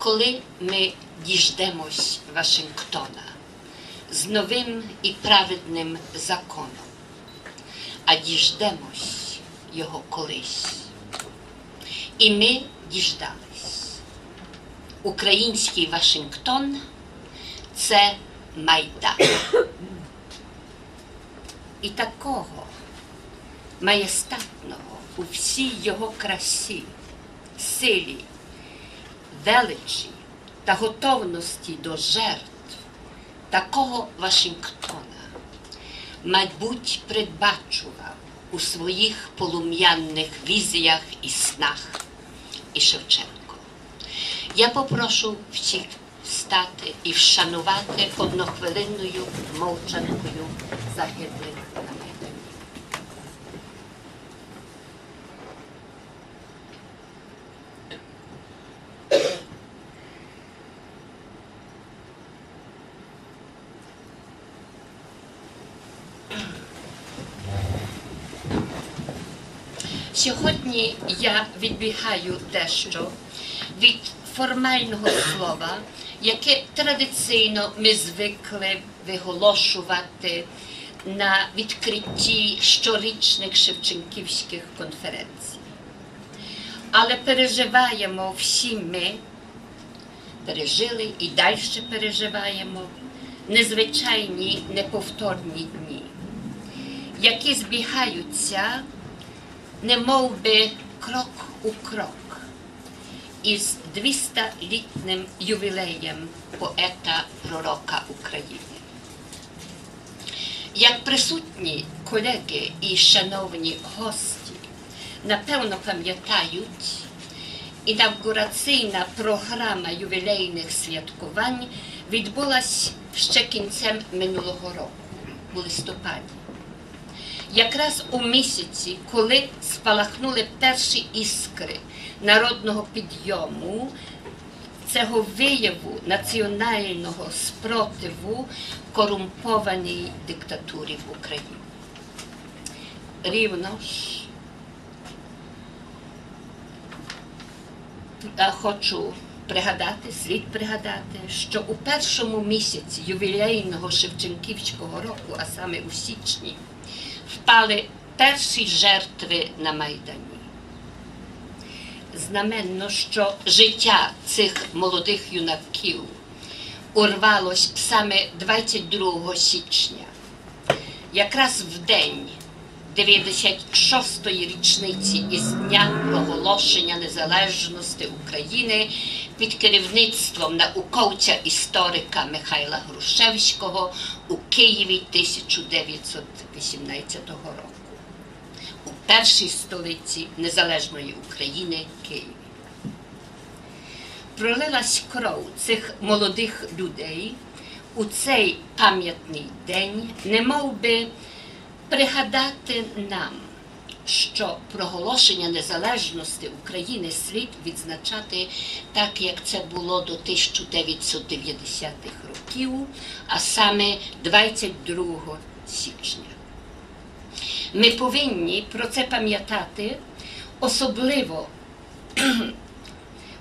коли ми діждемось Вашингтона з новим і праведним законом, а діждемось його колись. І ми діждались. Український Вашингтон це Майдан. І такого маєстатного у всій його красі, силі, величі та готовності до жертв такого Вашингтона, мабуть, передбачував у своїх полум'яних візіях і снах і Шевченко. Я попрошу всіх встати і вшанувати однохвилинною мовчанкою загиблих на Майдані. Сьогодні я відбігаю дещо від формального слова, яке традиційно ми звикли виголошувати на відкритті щорічних Шевченківських конференцій. Але переживаємо всі ми, пережили і далі переживаємо незвичайні неповторні дні, які збігаються не мов крок у крок із 200-літним ювілеєм поета пророка України. Як присутні колеги і шановні гості, напевно пам'ятають, інавгураційна програма ювілейних святкувань відбулась ще кінцем минулого року, у листопаді якраз у місяці, коли спалахнули перші іскри народного підйому, цього вияву національного спротиву корумпованій диктатурі в Україні. Рівно ж хочу пригадати, слід пригадати, що у першому місяці ювілейного Шевченківського року, а саме у січні, впали перші жертви на Майдані. Знаменно, що життя цих молодих юнаків урвалось саме 22 січня, якраз в день 96-ї річниці із дня проголошення незалежності України під керівництвом науковця-історика Михайла Грушевського у Києві 1918 року, у першій столиці Незалежної України Києві. Пролилась кров цих молодих людей у цей пам'ятний день, немов би пригадати нам, що проголошення незалежності України слід відзначати так, як це було до 1990-х років, а саме 22 січня. Ми повинні про це пам'ятати особливо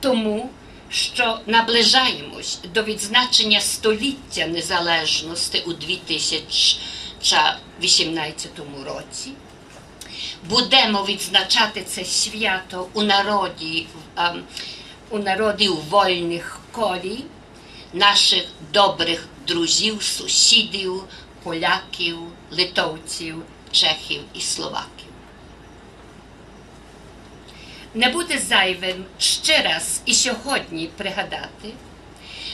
тому, що наближаємось до відзначення століття незалежності у 2018 році. Будемо відзначати це свято у народі, а, у народі у вольних колі наших добрих друзів, сусідів, поляків, литовців, чехів і словаків. Не буде зайвим ще раз і сьогодні пригадати,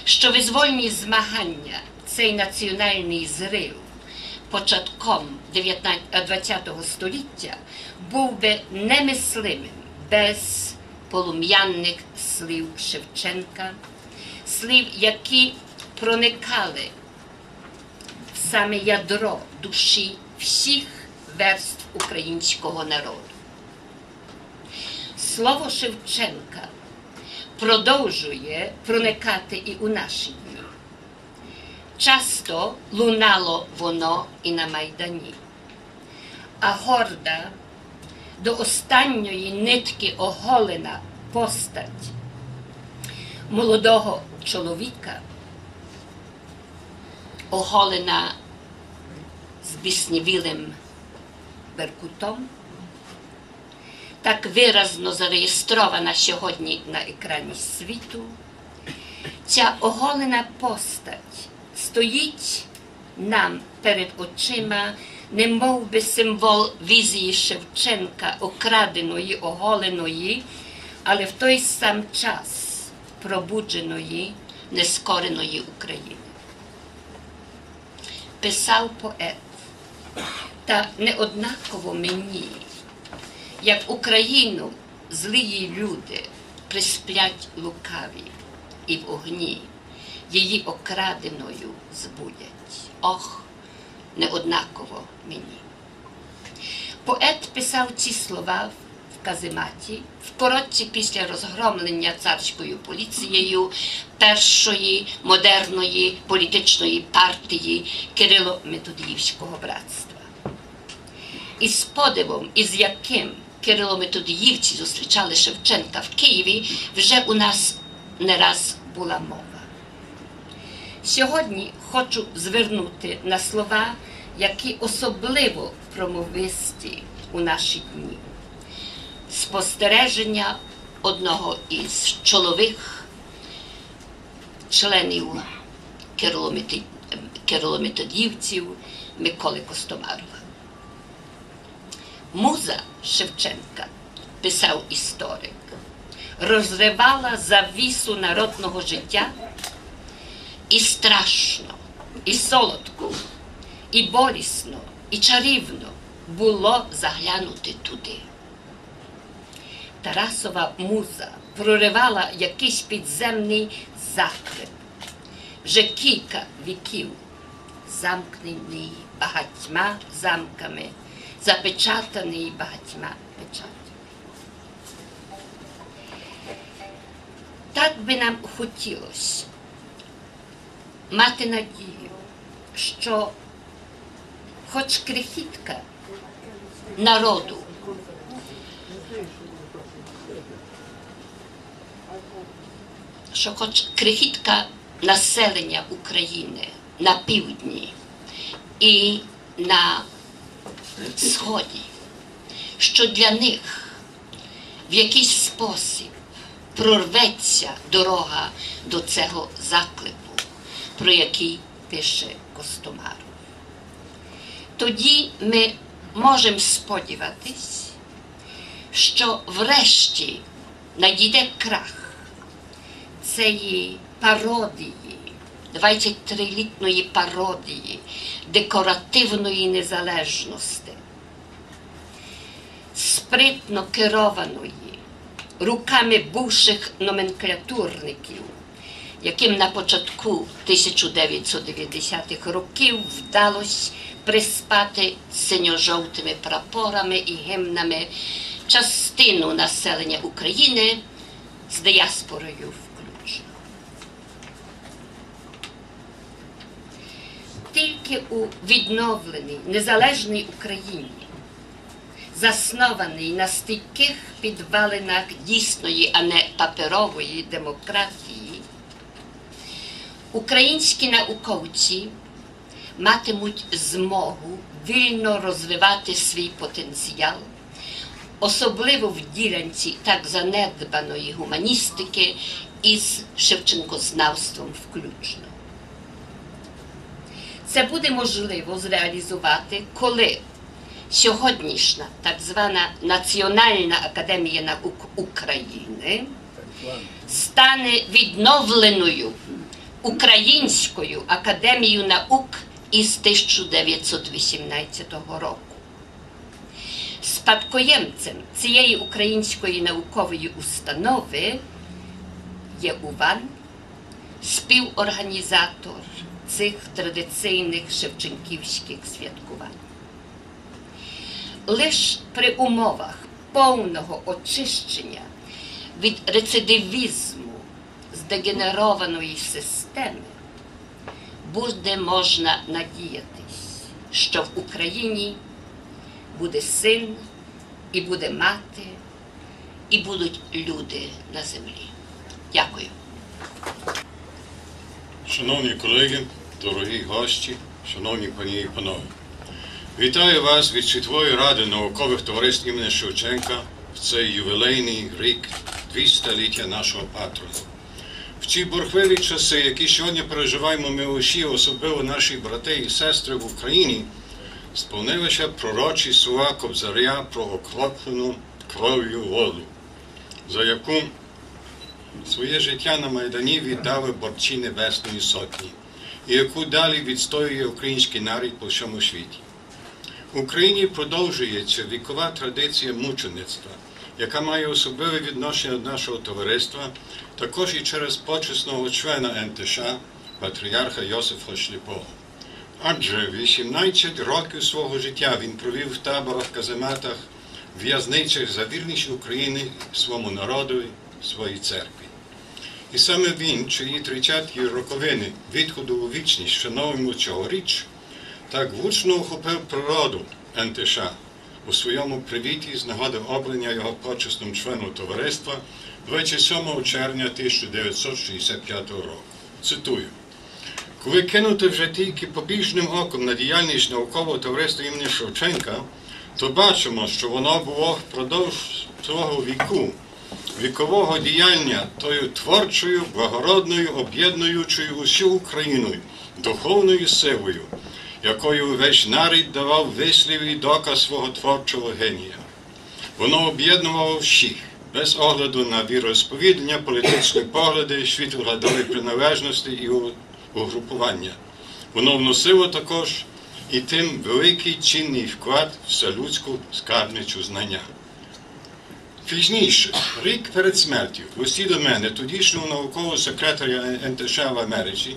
що визвольні змагання, цей національний зрив початком ХХ століття був би немислимим без полум'яних слів Шевченка, слів, які проникали в саме ядро душі всіх верств українського народу. Слово Шевченка продовжує проникати і у наші дні. Часто лунало воно і на Майдані, а горда до останньої нитки оголена постать молодого чоловіка, оголена з біснівілим беркутом, так виразно зареєстрована сьогодні на екрані світу, ця оголена постать стоїть нам перед очима, не би символ візії Шевченка, окраденої, оголеної, але в той сам час пробудженої, нескореної України. Писав поет, та неоднаково мені, як Україну злії люди присплять лукаві і в огні її окраденою збудять. Ох, неоднаково мені. Поет писав ці слова в казематі в коротці після розгромлення царською поліцією першої модерної політичної партії Кирило-Методіївського братства. І з подивом, із яким Кирило-Методіївці зустрічали Шевченка в Києві, вже у нас не раз була мова. Сьогодні хочу звернути на слова, які особливо промовисті у наші дні. Спостереження одного із чоловік членів Кирилометодівців Миколи Костомарова. Муза Шевченка, писав історик, розривала завісу народного життя і страшно, і солодко, і болісно, і чарівно було заглянути туди. Тарасова муза проривала якийсь підземний заклеп. Вже кілька віків, замкнений багатьма замками, запечатаний багатьма печатями. Так би нам хотілося мати надію, що хоч крихітка народу що хоч крихітка населення України на півдні і на сході, що для них в якийсь спосіб прорветься дорога до цього заклику, про який пише Костомаров. Тоді ми можемо сподіватись, що врешті надійде крах цієї пародії, 23-літної пародії декоративної незалежності, спритно керованої руками бувших номенклатурників, яким на початку 1990-х років вдалося приспати синьо-жовтими прапорами і гімнами частину населення України з діаспорою включно. Тільки у відновленій незалежній Україні, заснованій на стійких підвалинах дійсної, а не паперової демократії, українські науковці матимуть змогу вільно розвивати свій потенціал, особливо в ділянці так занедбаної гуманістики із Шевченкознавством включно. Це буде можливо зреалізувати, коли сьогоднішня так звана Національна академія наук України стане відновленою Українською академією наук із 1918 року. Спадкоємцем цієї української наукової установи є УВАН, співорганізатор цих традиційних шевченківських святкувань. Лиш при умовах повного очищення від рецидивізму здегенерованої системи буде можна надіятись, що в Україні буде син, і буде мати, і будуть люди на землі. Дякую. Шановні колеги, дорогі гості, шановні пані і панове, вітаю вас від Світової ради наукових товариств імені Шевченка в цей ювілейний рік 200-ліття нашого патрона. Ці бурхливі часи, які сьогодні переживаємо ми усі, особливо наші брати і сестри в Україні, сповнилися пророчі слова Кобзаря про окроплену кров'ю воду, за яку своє життя на Майдані віддали борці Небесної Сотні, і яку далі відстоює український народ по всьому світі. В Україні продовжується вікова традиція мучеництва, яка має особливе відношення до нашого товариства, також і через почесного члена НТШ, патріарха Йосифа Шліпова. Адже 18 років свого життя він провів в таборах, казематах, в'язницях за вірність України, своєму народу, своїй церкві. І саме він, чиї 30-ті роковини відходу у вічність шановуємо цьогоріч, так гучно охопив природу НТШ у своєму привіті з нагоди обрання його почесним членом товариства 27 червня 1965 року. Цитую. Коли кинути вже тільки побіжним оком на діяльність наукового товариства імені Шевченка, то бачимо, що воно було впродовж свого віку вікового діяння тою творчою, благородною, об'єднуючою усю Україну духовною силою, якою весь нарід давав вислів і доказ свого творчого генія. Воно об'єднувало всіх, без огляду на віросповідання, політичні погляди, світоглядові приналежності і угрупування. Воно вносило також і тим великий чинний вклад в вселюдську скарбницю знання. Пізніше, рік перед смертю, в листі до мене, тодішнього наукового секретаря НТШ в Америці,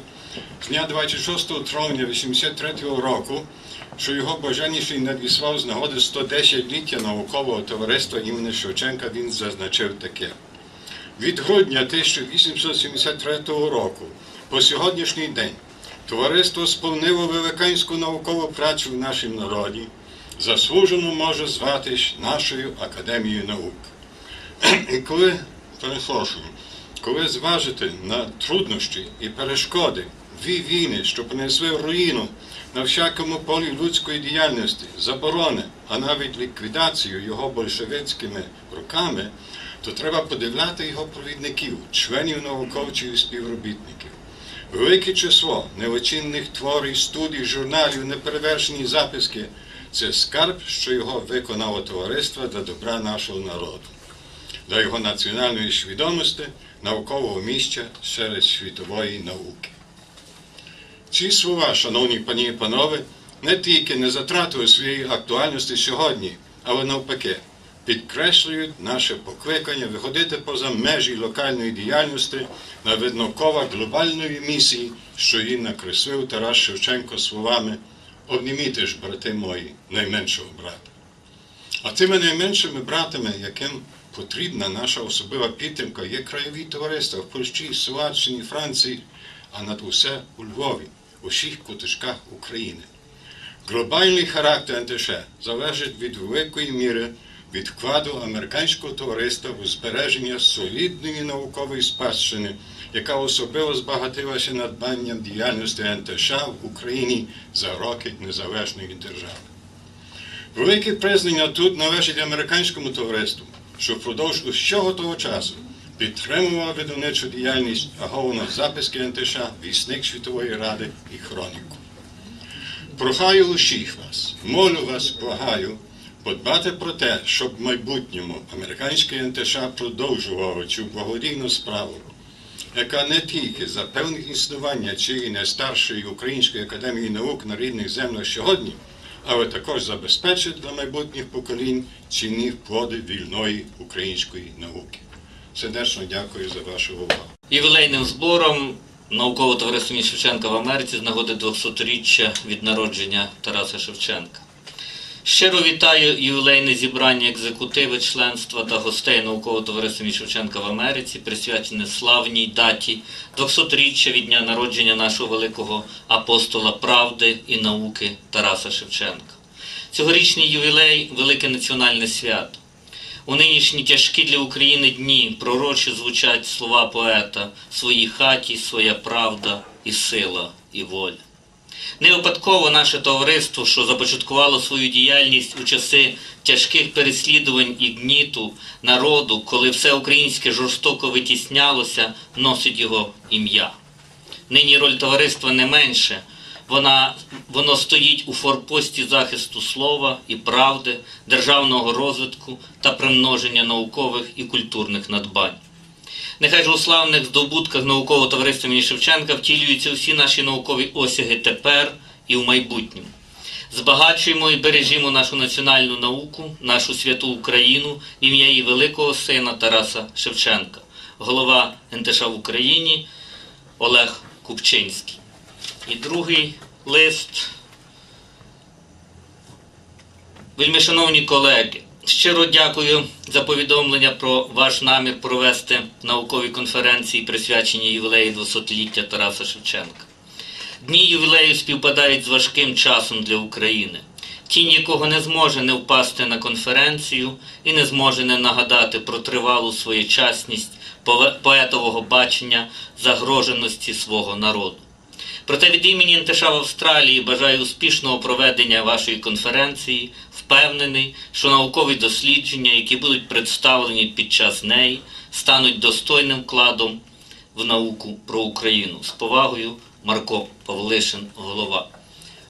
дня 26 травня 83 року, що його бажаніший надіслав з нагоди 110-ліття наукового товариства імені Шевченка, він зазначив таке. Від грудня 1873 року по сьогоднішній день товариство сповнило великанську наукову працю в нашому народі, заслужено може зватись нашою Академією наук. І коли, перепрошую, коли зважити на труднощі і перешкоди, дві війни, що принесли руїну на всякому полі людської діяльності, заборони, а навіть ліквідацію його большевицькими руками, то треба подивляти його провідників, членів науковців і співробітників. Велике число неочинних творів, студій, журналів, неперевершені записки це скарб, що його виконало товариство для добра нашого народу для його національної свідомості, наукового місця серед світової науки. Ці слова, шановні пані і панове, не тільки не затратили своєї актуальності сьогодні, але навпаки, підкреслюють наше покликання виходити поза межі локальної діяльності на виднокова глобальної місії, що її накреслив Тарас Шевченко словами Обніміте ж, брати мої, найменшого брата. А тими найменшими братами, яким потрібна наша особлива підтримка, є краєві товариства в Польщі, Словаччині, Франції, а над усе у Львові, у всіх куточках України. Глобальний характер НТШ залежить від великої міри від вкладу американського товариства у збереження солідної наукової спадщини, яка особливо збагатилася надбанням діяльності НТШ в Україні за роки незалежної держави. Велике признання тут належить американському товариству, що впродовж усього того часу підтримувало видавничу діяльність, аговано записки НТШ, вісник Світової Ради і хроніку. Прохаю усіх вас, молю вас, благаю, подбати про те, щоб в майбутньому американське НТШ продовжувало цю благодійну справу, яка не тільки запевнить існування цієї найстаршої Української академії наук на рідних землях сьогодні, але також забезпечить для майбутніх поколінь цінні плоди вільної української науки. Сердечно дякую за вашу увагу. Ювілейним збором наукового товариства імені Шевченка в Америці з нагоди 200-річчя від народження Тараса Шевченка. Щиро вітаю ювілейне зібрання екзекутиви, членства та гостей наукового товариства імені Шевченка в Америці, присвячене славній даті 200-річчя від дня народження нашого великого апостола правди і науки Тараса Шевченка. Цьогорічний ювілей велике національне свято. У нинішні тяжкі для України дні пророчі звучать слова поета «В своїй хаті своя правда і сила, і воля. Не випадково наше товариство, що започаткувало свою діяльність у часи тяжких переслідувань і гніту народу, коли все українське жорстоко витіснялося, носить його ім'я. Нині роль товариства не менше. Вона, воно стоїть у форпості захисту слова і правди, державного розвитку та примноження наукових і культурних надбань. Нехай ж у славних здобутках наукового товариства імені Шевченка втілюються всі наші наукові осяги тепер і в майбутньому. Збагачуємо і бережімо нашу національну науку, нашу святу Україну ім'я її великого сина Тараса Шевченка, голова НТШ в Україні Олег Купчинський. І другий лист. Вельми шановні колеги, щиро дякую за повідомлення про ваш намір провести наукові конференції, присвячені ювілею 200-ліття Тараса Шевченка. Дні ювілею співпадають з важким часом для України, тінь якого не зможе не впасти на конференцію і не зможе не нагадати про тривалу своєчасність поетового бачення загроженості свого народу. Проте від імені НТШ в Австралії бажаю успішного проведення вашої конференції, впевнений, що наукові дослідження, які будуть представлені під час неї, стануть достойним вкладом в науку про Україну. З повагою, Марко Павлишин, голова